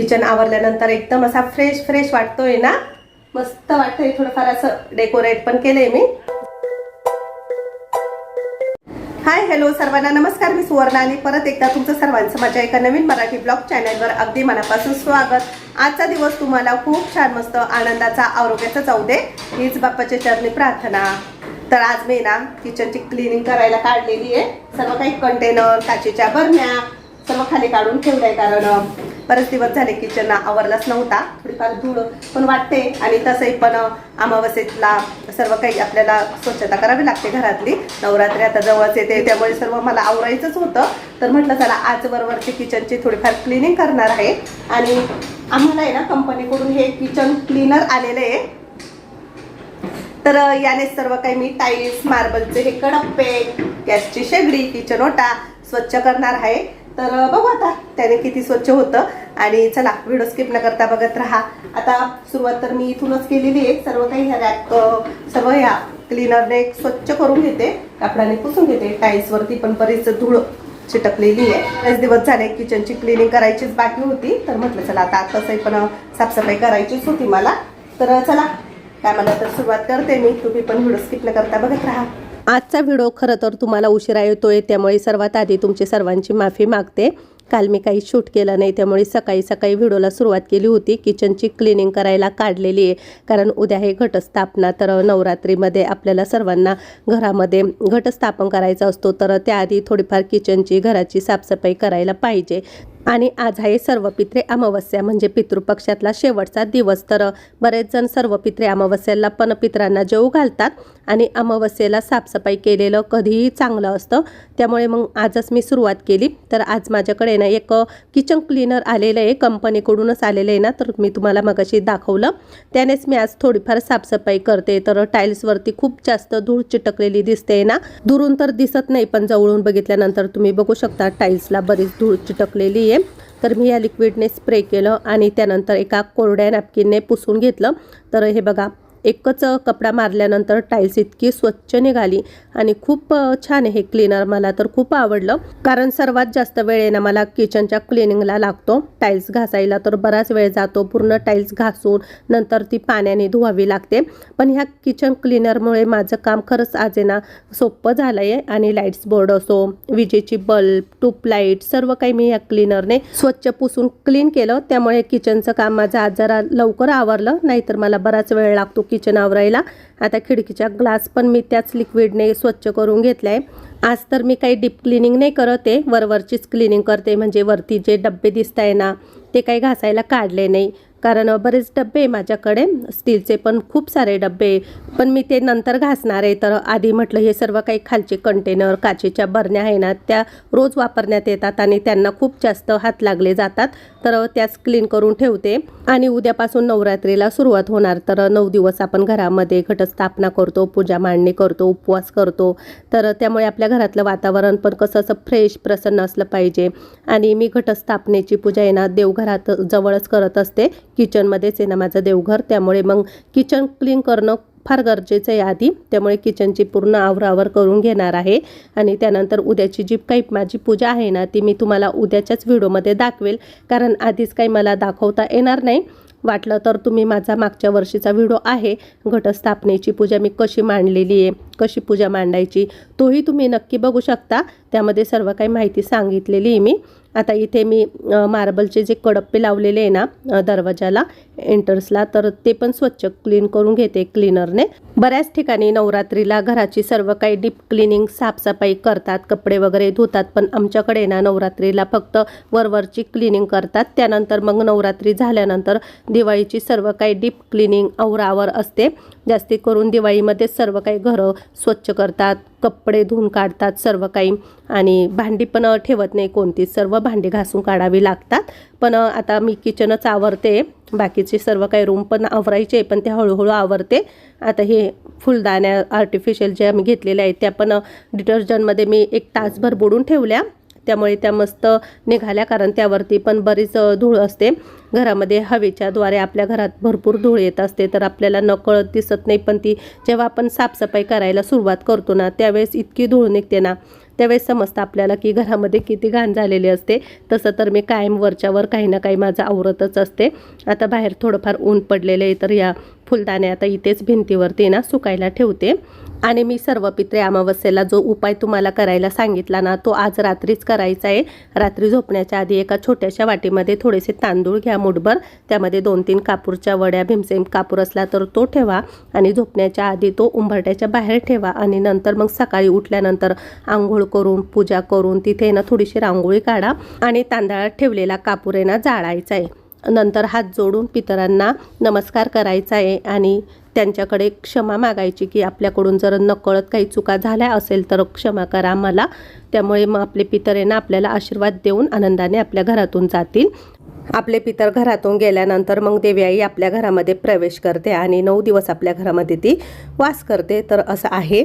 Kitchen आवरल्यानंतर एकदम असा fresh fresh वाटतोय ना? मस्त वाटतंय. थोडंफार असं डेकोरेट पण केलंय मी. हाय हॅलो सर्वांना. नमस्कार मी सुवर्ण आणि परत एकदा तुमचं सर्वांचं माझ्या एका नवीन मराठी ब्लॉग चॅनलवर अगदी मनापासून स्वागत. आजचा दिवस तुम्हाला खूप छान मस्त आनंदाचा आरोग्याचा जाऊ दे. हीच बाप्पाच्या चरणी प्रार्थना. तर आज मी ना किचनची क्लिनिंग करायला काढलेली आहे. सर्व काही कंटेनर काचेच्या बरण्या सर्व खाली काढून ठेवलंय कारण बरेच दिवस झाले किचन आवरलाच नव्हता. थोडीफार धूळ पण वाटते आणि तसंही पण अमावस्येतला सर्व काही आपल्याला स्वच्छता करावी लागते घरातली. नवरात्री आता जवळच येते त्यामुळे सर्व मला आवरायचंच होतं. तर म्हटलं चला आज बरोबरची किचनची थोडीफार क्लिनिंग करणार आहे. आणि आम्हाला आहे ना कंपनीकडून हे किचन क्लीनर आलेलं आहे. तर याने सर्व काही मी टाईल्स मार्बलचे हे कडप्पे गॅसची शेगडी किचन ओटा स्वच्छ करणार आहे. तर बघू आता. त्याने किती स्वच्छ होतं. आणि चला व्हिडिओ स्किप न करता बघत राहा. आता सुरुवात तर मी इथूनच केलेली आहे. सर्व काही ह्या रॅक सर्व ह्या क्लीनरने स्वच्छ करून घेते. कापडाने पुसून घेते. टाईल्सवरती पण बरीच धूळ चिटकलेली आहे. बरेच दिवस झाले किचनची क्लिनिंग करायचीच बाकी होती. तर म्हटलं चला आता तसंही पण साफसफाई करायचीच होती मला. तर चला काय मला तर सुरुवात करते मी. तुम्ही पण व्हिडिओ स्किप न करता बघत राहा. आजचा व्हिडिओ खरं तर तुम्हाला उशिरा आहे त्यामुळे सर्वात आधी तुमची सर्वांची माफी मागते. काल मी काही शूट केलं नाही त्यामुळे सकाळी सकाळी व्हिडिओला सुरुवात केली होती. किचनची क्लिनिंग करायला काढलेली आहे कारण उद्या हे घटस्थापना तर नवरात्रीमध्ये आपल्याला सर्वांना घरामध्ये घटस्थापन करायचा असतो तर त्याआधी थोडीफार किचनची घराची साफसफाई करायला पाहिजे. आणि आज आहे सर्व पित्रे अमावस्या म्हणजे पितृपक्षातला शेवटचा दिवस. तर बरेच जण सर्व पित्रे अमावस्याला पण पित्रांना जेऊ घालतात आणि अमावस्येला साफसफाई केलेलं कधीही चांगलं असतं. त्यामुळे मग आजच मी सुरुवात केली. तर आज माझ्याकडे ना एक किचन क्लीनर आलेलं आहे. कंपनीकडूनच आलेलं आहे ना तर मी तुम्हाला मगाशी दाखवलं. त्यानेच मी आज थोडीफार साफसफाई करते. तर टाईल्सवरती खूप जास्त धूळ चिटकलेली दिसते ना. दुरून तर दिसत नाही पण जवळून बघितल्यानंतर तुम्ही बघू शकता टाईल्सला बरीच धूळ चिटकलेली आहे तर मी या लिक्विडने स्प्रे केलं आणि त्यानंतर एका कोरड्या नॅपकिनने पुसून घेतलं. तर हे बघा एकच कपडा मारल्यानंतर टाईल्स इतकी स्वच्छ निघाली आणि खूप छान आहे हे क्लीनर मला तर खूप आवडलं. कारण सर्वात जास्त वेळ आहे ना मला किचनच्या क्लिनिंगला लागतो. टाईल्स घासायला तर बराच वेळ जातो. पूर्ण टाईल्स घासून नंतर ती पाण्याने धुवावी लागते. पण ह्या किचन क्लिनरमुळे माझं काम खरंच आज आहे ना सोपं झालं आहे आणि लाईट्स बोर्ड असो विजेची बल्ब ट्यूबलाईट सर्व काही मी या क्लिनरने स्वच्छ पुसून क्लीन केलं. त्यामुळे किचनचं काम माझं आज जरा लवकर आवरलं. नाहीतर मला बराच वेळ लागतो किचन आवरायला आता खिडकीच्या ग्लास पण मी त्याच लिक्विडने स्वच्छ करून घेतला आहे आज तर मी काही डीप क्लिनिंग नाही करत आहे. वरवरचीच क्लिनिंग करते. म्हणजे वरती जे डब्बे दिसत आहे ना ते काही घासायला काढले नाही. कारण बरेच डब्बे माझ्याकडे स्टीलचे पण खूप सारे डब्बे पण मी ते नंतर घासणार आहे. तर आधी म्हटलं हे सर्व काही खालचे कंटेनर काचेच्या बरण्या आहे ना त्या रोज वापरण्यात येतात आणि त्यांना खूप जास्त हात लागले जातात. तर त्याच क्लीन करून ठेवते. आणि उद्यापासून नवरात्रीला सुरुवात होणार. तर नऊ दिवस आपण घरामध्ये घटस्थापना करतो पूजा मांडणी करतो उपवास करतो. तर त्यामुळे आपल्या घरातलं वातावरण पण कसं असं फ्रेश प्रसन्न असलं पाहिजे. आणि मी घटस्थापनेची पूजा आहे ना देवघरात जवळच करत असते. किचनमध्येच आहे ना माझं देवघर. त्यामुळे मग किचन क्लीन करणं फार गरजेचं आहे आधी. त्यामुळे किचनची पूर्ण आवरावर करून घेणार आहे. आणि त्यानंतर उद्याची जी काही माझी पूजा आहे ना ती मी तुम्हाला उद्याच्याच व्हिडिओमध्ये दाखवेल. कारण आधीच काही मला दाखवता येणार नाही. वाटलं तर तुम्ही माझा मागच्या वर्षीचा व्हिडिओ आहे. घटस्थापनेची पूजा मी कशी मांडलेली आहे. कशी पूजा मांडायची तोही तुम्ही नक्की बघू शकता. त्यामध्ये सर्व काही माहिती सांगितलेली आहे मी. आता इथे मी मार्बलचे जे कडप्पे लावलेले आहे ना दरवाजाला एंटर्सला तर ते पण स्वच्छ क्लीन करून घेते क्लीनरने. बऱ्याच ठिकाणी नवरात्रीला घराची सर्व काही डीप क्लिनिंग साफसफाई करतात कपडे वगैरे धुतात पण आमच्याकडे ना नवरात्रीला फक्त वरवरची क्लिनिंग करतात. त्यानंतर मग नवरात्री झाल्यानंतर दिवाळीची सर्व काही डीप क्लिनिंग औरावर असते. जास्ती करून दिवाळीमध्ये सर्व काही घरं स्वच्छ करतात कपडे धुवून काढतात सर्व काही. आणि भांडी पण ठेवत नाही कोणतीच सर्व भांडी घासून काढावी लागतात. पण आता मी किचनच आवरते. बाकीचे सर्व काही रूम पण आवरायचे पण ते हळूहळू आवरते. आता हे फुलदाण्या आर्टिफिशियल ज्या मी घेतलेल्या आहेत त्या पण डिटर्जंटमध्ये मी एक तासभर बुडून ठेवल्या. त्यामुळे त्या मस्त निघाल्या कारण त्यावरती पण बरीच धूळ असते. घरामध्ये हवेच्या द्वारे आपल्या घरात भरपूर धूळ येत असते तर आपल्याला नकळत दिसत नाही. पण ती जेव्हा आपण साफसफाई करायला सुरुवात करतो ना त्यावेळेस इतकी धूळ निघते ना. त्यावेळेस समजतं आपल्याला की घरामध्ये किती घाण झालेली असते. तसं तर मी कायम वरच्यावर काही ना काही माझं आवरतच असते. आता बाहेर थोडंफार ऊन पडलेलं आहे तर या फुलदाणे आता इथेच भिंतीवरती ना सुकायला ठेवते. आणि मी सर्व पित्रे अमावस्येला जो उपाय तुम्हाला करायला सांगितला ना तो आज रात्रीच करायचा आहे. रात्री झोपण्याच्या आधी एका छोट्याशा वाटीमध्ये थोडेसे तांदूळ घ्या मुठभर. त्यामध्ये दोन तीन कापूरच्या वड्या भीमसेम कापूर असला तर तो ठेवा आणि झोपण्याच्या आधी तो उंबरट्याच्या बाहेर ठेवा आणि नंतर मग सकाळी उठल्यानंतर आंघोळ करून पूजा करून तिथे ना थोडीशी रांगोळी काढा आणि तांदळात ठेवलेला कापूर आहे ना जाळायचा आहे. नंतर हात जोडून पितरांना नमस्कार करायचा आहे आणि त्यांच्याकडे क्षमा मागायची की आपल्याकडून जर नकळत काही चुका झाल्या असेल तर क्षमा करा मला. त्यामुळे मग आपले पितर आहे ना आपल्याला आशीर्वाद देऊन आनंदाने आपल्या घरातून जातील. आपले पितर घरातून गेल्यानंतर मग देवी आई आपल्या घरामध्ये प्रवेश करते आणि नऊ दिवस आपल्या घरामध्ये ती वास करते. तर असं आहे.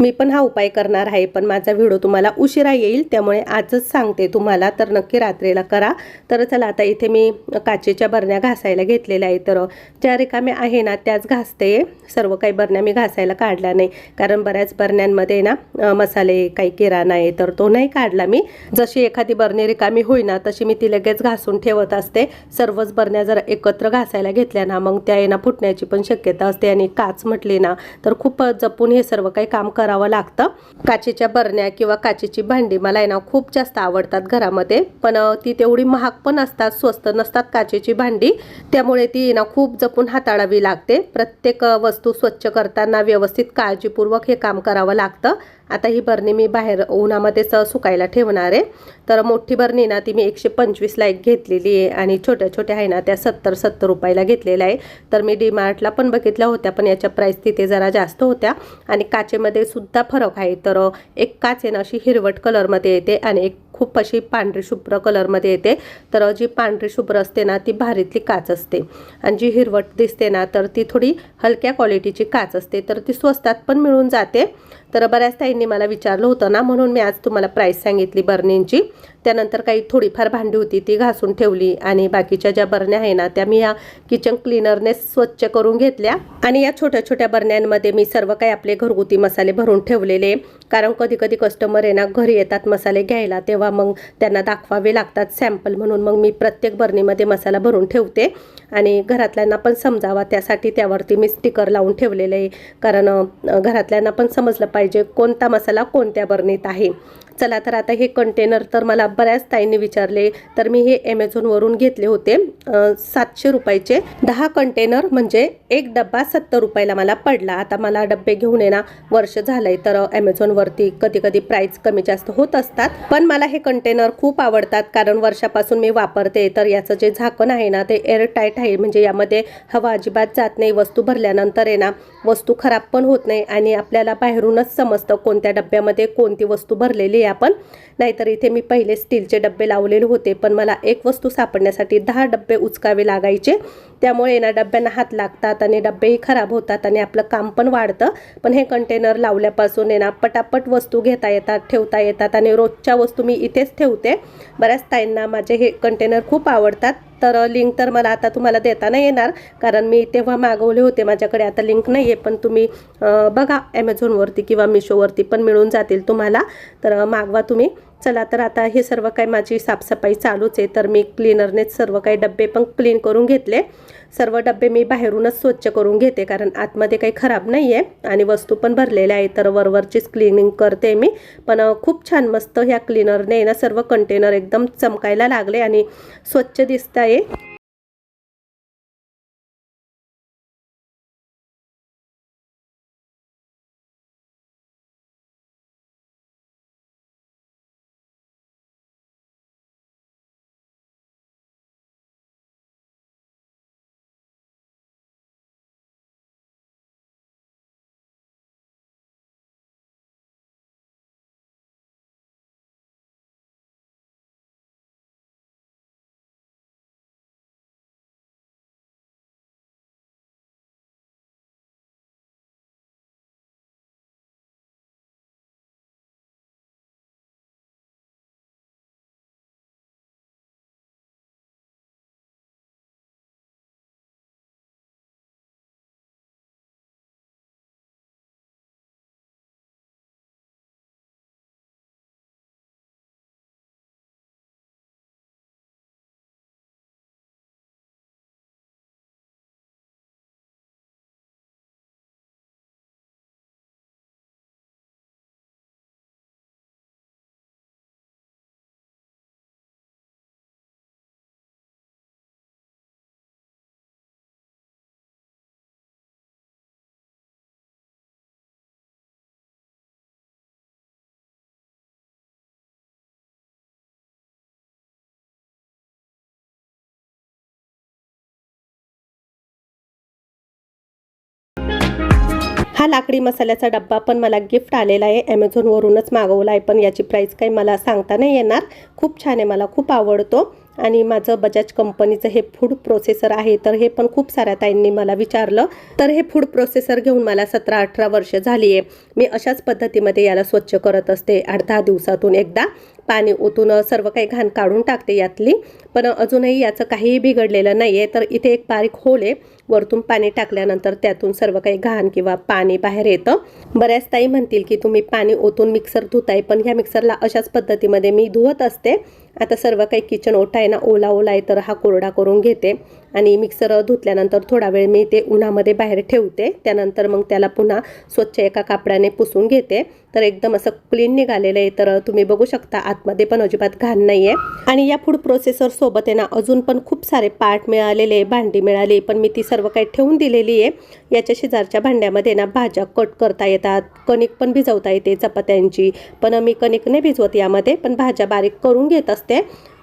मी पण हा उपाय करणार आहे पण माझा व्हिडिओ तुम्हाला उशिरा येईल त्यामुळे आजच सांगते तुम्हाला. तर नक्की रात्रीला करा. तर चला आता इथे मी काचेच्या बरण्या घासायला घेतलेल्या आहे तर ज्या रिकाम्या आहे ना त्याच घासते. सर्व काही बरण्या मी घासायला काढल्या नाही. कारण बऱ्याच बरण्यांमध्ये ना मसाले काही किराणा आहे तर तो नाही काढला मी. जशी एखादी बरणी रिकामी होईना तशी मी ती लगेच घासून ठेवत असते. सर्वच बरण्या जर एकत्र घासायला घेतल्या ना मग त्या येणा फुटण्याची पण शक्यता असते. आणि काच म्हटली ना तर खूप जपून हे सर्व काही काम करावं लागतं. काचेच्या बरण्या किंवा काचेची भांडी मला आहे ना खूप जास्त आवडतात घरामध्ये. पण ती तेवढी महाग पण असतात स्वस्त नसतात काचेची भांडी. त्यामुळे ती ना खूप जपून हाताळावी लागते. प्रत्येक वस्तू स्वच्छ करताना व्यवस्थित काळजीपूर्वक हे काम करावं लागतं. आता ही बरणी मी बाहेर उन्हामध्येच सुकायला ठेवणार आहे. तर मोठी बरणी ना ती मी एकशे पंचवीसला एक घेतलेली आहे आणि छोट्या छोट्या आहे ना त्या सत्तर सत्तर रुपयाला घेतलेल्या आहे. तर मी डीमार्टला पण बघितल्या होत्या पण याच्या प्राईस तिथे जरा जास्त होत्या. आणि काचेमध्ये सुद्धा फरक आहे. तर एक काच आहे ना अशी हिरवट कलरमध्ये येते आणि एक खूप अशी पांढरी शुभ्र कलरमध्ये येते. तर जी पांढरी शुभ्र असते ना ती भारीतली काच असते. आणि जी हिरवट दिसते ना तर ती थोडी हलक्या क्वालिटीची काच असते. तर ती स्वस्तात पण मिळून जाते. तर बऱ्याच ताईंनी मला विचारलं होतं ना म्हणून मी आज तुम्हाला प्राईस सांगितली बर्नींची त्यानंतर काही थोडीफार भांडी होती ती घासून ठेवली. आणि बाकीच्या ज्या बरण्या आहे ना त्या मी या किचन क्लीनरने स्वच्छ करून घेतल्या. आणि या छोट्या छोट्या बरण्यांमध्ये मी सर्व काही आपले घरगुती मसाले भरून ठेवलेले. कारण कधी कधी कस्टमर आहे ना घरी येतात मसाले घ्यायला तेव्हा मग त्यांना दाखवावे लागतात सॅम्पल म्हणून. मग मी प्रत्येक बरणीमध्ये मसाला भरून ठेवते आणि घरातल्यांना पण समजावा. त्यासाठी त्यावरती मी स्टिकर लावून ठेवलेलं आहे. कारण घरातल्यांना पण समजलं पाहिजे कोणता मसाला कोणत्या बरणीत आहे. चला तर आता हे कंटेनर तर मला बऱ्याच ताईंनी विचारले. तर मी हे ॲमेझॉनवरून घेतले होते. सातशे रुपयाचे. दहा कंटेनर म्हणजे एक डब्बा सत्तर रुपयाला मला पडला. आता मला डब्बे घेऊन येणार वर्ष झालंय. तर ॲमेझॉनवरती कधी कधी प्राईस कमी जास्त होत असतात. पण मला हे हे कंटेनर खूप आवडतात कारण वर्षापासून मी वापरते. तर याचं जे झाकण आहे ना ते एअरटाईट आहे. म्हणजे यामध्ये हवा अजिबात जात नाही. वस्तू भरल्यानंतर आहे ना वस्तू खराब पण होत नाही आणि आपल्याला बाहेरूनच समजतं कोणत्या डब्यामध्ये कोणती वस्तू भरलेली आहे आपण. नाहीतर इथे मी पहिले स्टीलचे डबे लावलेले होते पण मला एक वस्तू सापडण्यासाठी दहा डबे उचकावे लागायचे. त्यामुळे ना डब्यांना हात लागतात आणि डब्बेही खराब होतात आणि आपलं काम पण वाढतं. पण हे कंटेनर लावल्यापासून आहे ना पटापट वस्तू घेता येतात ठेवता येतात आणि रोजच्या वस्तू मी इथेच ठेवते. बऱ्याच ताईंना माझे हे कंटेनर खूप आवडतात. तर लिंक तर मला आता तुम्हाला देता नाही येणार. कारण मी तेव्हा मागवले होते माझ्याकडे. आता लिंक नाही आहे पण तुम्ही बघा ॲमेझॉनवरती किंवा मिशोवरती पण मिळून जातील तुम्हाला. तर मागवा तुम्ही. चला तर आता हे सर्व काही माझी साफसफाई चालूच आहे. तर मी क्लीनरनेच सर्व काही डबे पण क्लीन करून घेतले. सर्व डबे मी बाहेरूनच स्वच्छ करून घेते कारण आतमध्ये काही खराब नाही आहे आणि वस्तू पण भरलेल्या आहे तर वरवरचीच क्लिनिंग करते मी. पण खूप छान मस्त ह्या क्लीनरने ना सर्व कंटेनर एकदम चमकायला लागले आणि स्वच्छ दिसत आहे. हा लाकडी मसाल्याचा डब्बा पण मला गिफ्ट आलेला आहे. ॲमेझॉनवरूनच मागवला आहे पण याची प्राईस काही मला सांगता नाही येणार. खूप छान आहे मला खूप आवडतो. आणि माझं बजाज कंपनीचं हे फूड प्रोसेसर आहे तर हे पण खूप साऱ्या ताईंनी मला विचारलं. तर हे फूड प्रोसेसर घेऊन मला सतरा अठरा वर्ष झाली आहे मी अशाच पद्धतीमध्ये याला स्वच्छ करत असते आठ दहा दिवसातून एकदा. पाणी ओतून सर्व काही घाण काढून टाकते यातली. पण अजूनही याचं काहीही बिघडलेलं नाही आहे तर इथे एक बारीक होल आहे. वरतून पाणी टाकल्यानंतर त्यातून सर्व काही घाण किंवा पाणी बाहेर येतं. बऱ्याच ताई म्हणतील की तुम्ही पाणी ओतून मिक्सर धुताय पण ह्या मिक्सरला अशाच पद्धतीमध्ये मी धुवत असते. आता सर्व काही किचन ओटा आहे ना ओला ओला आहे तर हा कोरडा करून घेते. आणि मिक्सर धुतल्यानंतर थोडा वेळ मी ते उन्हामध्ये बाहेर ठेवते. त्यानंतर मग त्याला पुन्हा स्वच्छ एका कापडाने पुसून घेते. तर एकदम असं क्लीन निघालेलं आहे. तर तुम्ही बघू शकता आतमध्ये पण अजिबात घाण नाही आहे आणि या फूड प्रोसेसर सोबत आहे ना अजून पण खूप सारे पार्ट मिळालेले भांडी मिळाली पण मी ती सर्व काही ठेवून दिलेली आहे. याच्या शेजारच्या भांड्यामध्ये ना भाज्या कट करता येतात. कणिक पण भिजवता येते चपात्यांची. पण मी कणिक नाही भिजवत यामध्ये पण भाज्या बारीक करून घेत असते.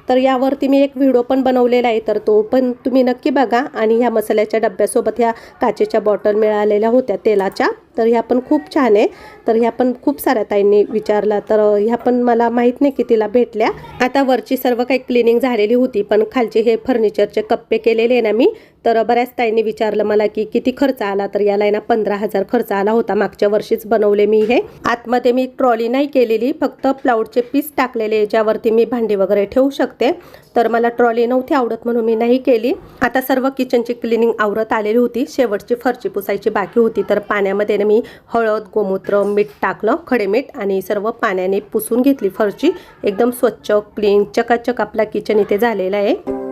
तर यावरती मी एक व्हिडिओ पण बनवलेला आहे. तर तो पण तुम्ही नक्की बघा. आणि ह्या मसाल्याच्या डब्यासोबत ह्या काचेच्या बॉटल मिळालेल्या होत्या तेलाच्या. तर ह्या पण खूप छान आहे. तर ह्या पण खूप साऱ्या ताईंनी विचारला. तर ह्या पण मला माहीत नाही की तिला भेटल्या. आता वरची सर्व काही क्लिनिंग झालेली होती पण खालचे हे फर्निचरचे कप्पे केलेले आहे ना मी. तर बऱ्याच ताईंनी विचारलं मला की किती खर्च आला? तर याला ना पंधरा हजार खर्च आला होता. मागच्या वर्षीच बनवले मी हे. आतमध्ये मी ट्रॉली नाही केलेली. फक्त प्लाऊडचे पीस टाकलेले ज्यावरती मी भांडी वगैरे ठेवू शकते. तर मला ट्रॉली नव्हती आवडत म्हणून मी नाही केली. आता सर्व किचनची क्लिनिंग आवरत आलेली होती. शेवटची फरची पुसायची बाकी होती. तर पाण्यामध्ये मी हळद गोमूत्र मीठ टाकलं खडे मीठ आणि सर्व पाण्याने पुसून घेतली फरची एकदम स्वच्छ क्लीन चकाचक आपला किचन इथे झालेला आहे.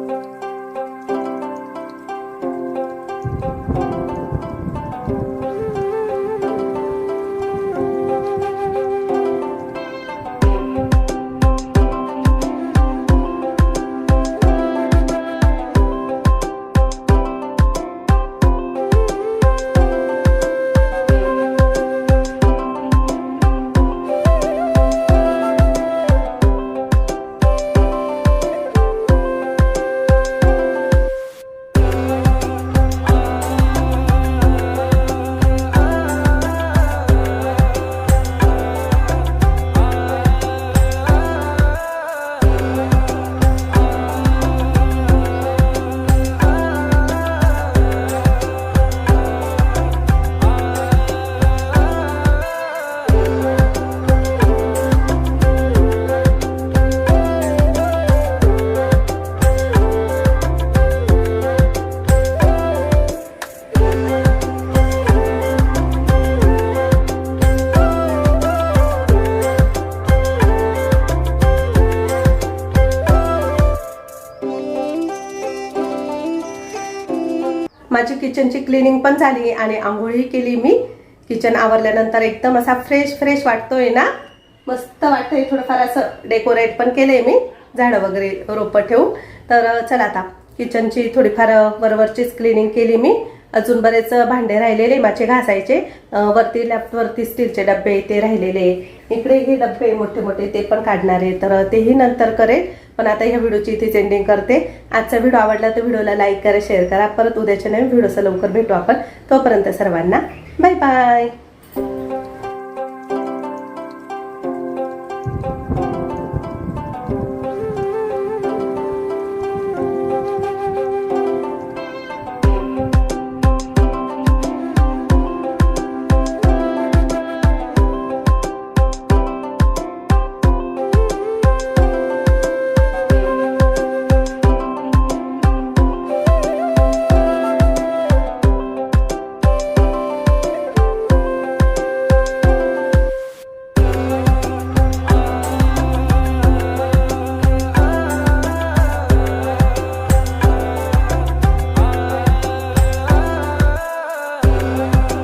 माझी किचनची क्लिनिंग पण झाली आणि आंघोळी केली मी. किचन आवरल्यानंतर एकदम असा फ्रेश फ्रेश वाटतोय ना. मस्त वाटतंय थोडंफार असं डेकोरेट पण केलंय मी झाडं वगैरे रोपं ठेवून. तर चला आता किचनची थोडीफार वरवरचीच क्लिनिंग केली मी. अजून बरेच भांडे राहिलेले माझे घासायचे. वरती लॅपवरती स्टीलचे डबे ते राहिलेले. इकडे हे डबे मोठे मोठे ते पण काढणार. आहे तर तेही नंतर करेल. पण आता ह्या व्हिडिओची इथेच एंडिंग करते. आजचा व्हिडिओ आवडला तर व्हिडिओला लाईक करा शेअर करा. परत उद्याच्या नवीन व्हिडिओचा लवकर भेटू आपण. तोपर्यंत सर्वांना बाय बाय